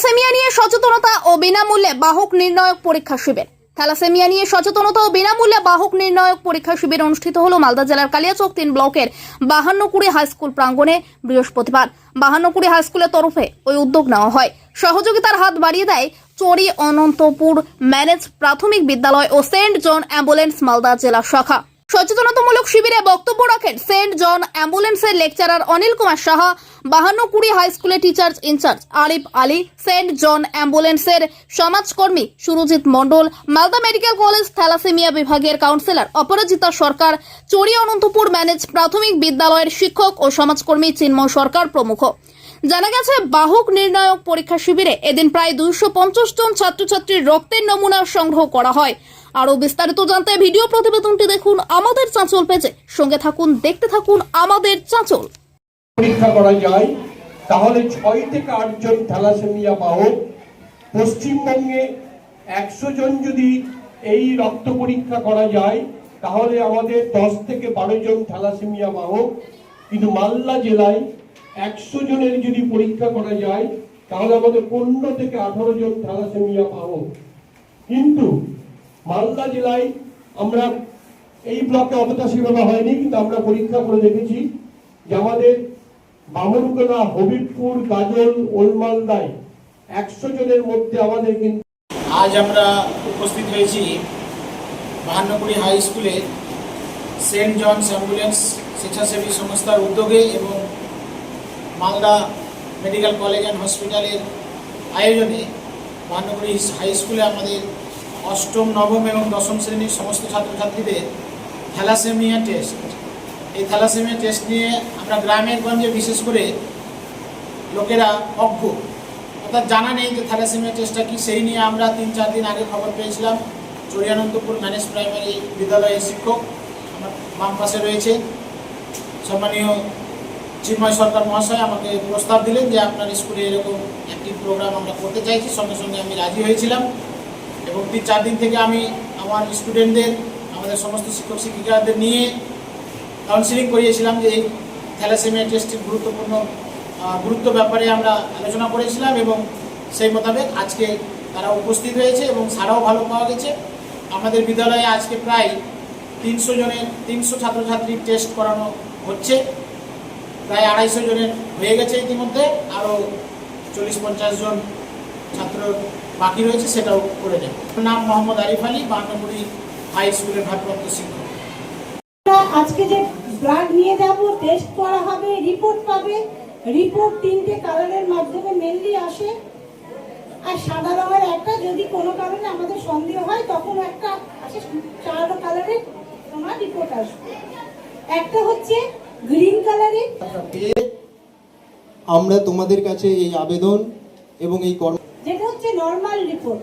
Thalassaemia নিয়ে সচেতনতা ও বিনামূল্যে বাহক নির্ণায়ক পরীক্ষা শিবির। থ্যালাসেমিয়া নিয়ে সচেতনতা ও বিনামূল্যে বাহক নির্ণায়ক পরীক্ষা শিবির অনুষ্ঠিত হলো মালদা জেলার কালিয়াচক তিন ব্লকের বাহান্নকুড়ি হাই স্কুল প্রাঙ্গণে বৃহস্পতিবার। বাহান্নকুড়ি হাই স্কুলের তরফে ওই উদ্যোগ নেওয়া হয়। সহযোগিতার হাত বাড়িয়ে দেয় চরি অনন্তপুর ম্যানেজ প্রাথমিক বিদ্যালয় ও সেন্ট জন অ্যাম্বুলেন্স মালদা জেলা শাখা। সচেতনতামূলক শিবিরে বক্তব্য রাখেন সেন্ট জন অ্যাম্বুলেন্সের লেকচারার অনিল কুমার সাহা বাহান্ন কুড়ি হাই স্কুলের teachers in charge Arif Ali, Saint John অ্যাম্বুলেন্সের সমাজকর্মী Surajit Mondal, Malda medical college thalassaemia বিভাগের কাউন্সিলর অপরাজিতা সরকার চড়ি অনন্তপুর ম্যানেজ প্রাথমিক বিদ্যালয়ের শিক্ষক ও সমাজকর্মী চিন্ময় সরকার প্রমুখ। জানা গেছে, বাহক নির্ণায়ক পরীক্ষা শিবিরে এদিন প্রায় দুইশো পঞ্চাশ জন ছাত্রছাত্রীর রক্তের নমুনা সংগ্রহ করা হয়। আরও বিস্তারিত জানতে ভিডিও প্রতিবেদনটি দেখুন আমাদের চাঁচল পেজে। সঙ্গে থাকুন, দেখতে থাকুন আমাদের চাঁচল। পরীক্ষা করা যায়, তাহলে ছয় থেকে আটজন থ্যালাসেমিয়া বাহক, পশ্চিমবঙ্গে একশো জন যদি এই রক্ত পরীক্ষা করা যায়, তাহলে আমাদের দশ থেকে বারো জন থ্যালাসেমিয়া বাহক কিন্তু মালদা জেলায় একশো জনের যদি পরীক্ষা করা যায়, তাহলে আমাদের পনেরো থেকে আঠারো জন থ্যালাসেমিয়া বাহক কিন্তু মালদা জেলায় আমরা এই ব্লকে অতটা সেভাবে হয়নি, কিন্তু আমরা পরীক্ষা করে দেখেছি যে আমাদের বামনগোলা, হবিবপুর গাজল ওলমালদায় একশো জনের মধ্যে আমাদের কিন্তু আজ আমরা উপস্থিত হয়েছি বাহান্নকুড়ি হাই স্কুলে সেন্ট জনস অ্যাম্বুলেন্স স্বেচ্ছাসেবী সংস্থার উদ্যোগে এবং মালদা মেডিকেল কলেজ অ্যান্ড হসপিটালের আয়োজনে বাহান্নকুড়ি হাই স্কুলে আমাদের অষ্টম, নবম এবং দশম শ্রেণির সমস্ত ছাত্রছাত্রীদের থ্যালাসেমিয়া টেস্ট। এই থ্যালাসেমিয়া টেস্ট নিয়ে আমরা গ্রামের গঞ্জে বিশেষ করে লোকেরা অজ্ঞ। অর্থাৎ জানা নেই যে থ্যালাসেমিয়া টেস্টটা কি, সেই নিয়ে আমরা তিন, চার দিন আগে খবর পেয়েছিলাম। চরিয়ানন্দপুর ম্যানেজ প্রাইমারি বিদ্যালয়ের শিক্ষক আমার বাম পাশে রয়েছে। সম্মানীয় চিন্ময় সরকার মহাশয় আমাকে প্রস্তাব দিলেন যে আপনার স্কুলে এরকম একটি প্রোগ্রাম আমরা করতে চাইছি, সঙ্গে সঙ্গে আমি রাজি হয়েছিলাম। এবং তিন চার দিন থেকে আমি আমার স্টুডেন্টদের আমাদের সমস্ত শিক্ষক শিক্ষিকাদের নিয়ে কাউন্সিলিং করিয়েছিলাম যে এই থ্যালাসেমিয়া টেস্টের গুরুত্বপূর্ণ গুরুত্ব ব্যাপারে আমরা আলোচনা করেছিলাম এবং সেই মোতাবেক আজকে তারা উপস্থিত হয়েছে এবং সারাও ভালো পাওয়া গেছে। আমাদের বিদ্যালয়ে আজকে প্রায় তিনশো জনের, তিনশো ছাত্রছাত্রীর টেস্ট করানো হচ্ছে। প্রায় আড়াইশো জনের হয়ে গেছে ইতিমধ্যে, আরও চল্লিশ পঞ্চাশ জন ছাত্র বাকি রয়েছে সেটাও করে নেব। নাম মোহাম্মদ আরিফ আলী বান্নপুরি হাই স্কুলের ভারপ্রাপ্ত শিক্ষক। আজকে যে ব্লাড নিয়ে যাব টেস্ট করা হবে রিপোর্ট পাবে রিপোর্ট তিনটে কালারের মাধ্যমে মেনলি আসে। আর সাদা রঙের একটা, যদি কোনো কারণে আমাদের সন্দেহ হয়, তখন একটা আসে, চার কালারের তোমার রিপোর্ট আসবে। একটা হচ্ছে গ্রিন কালারে আমরা তোমাদের কাছে এই আবেদন এবং এই কর্ম যেটা হচ্ছে নরমাল রিপোর্ট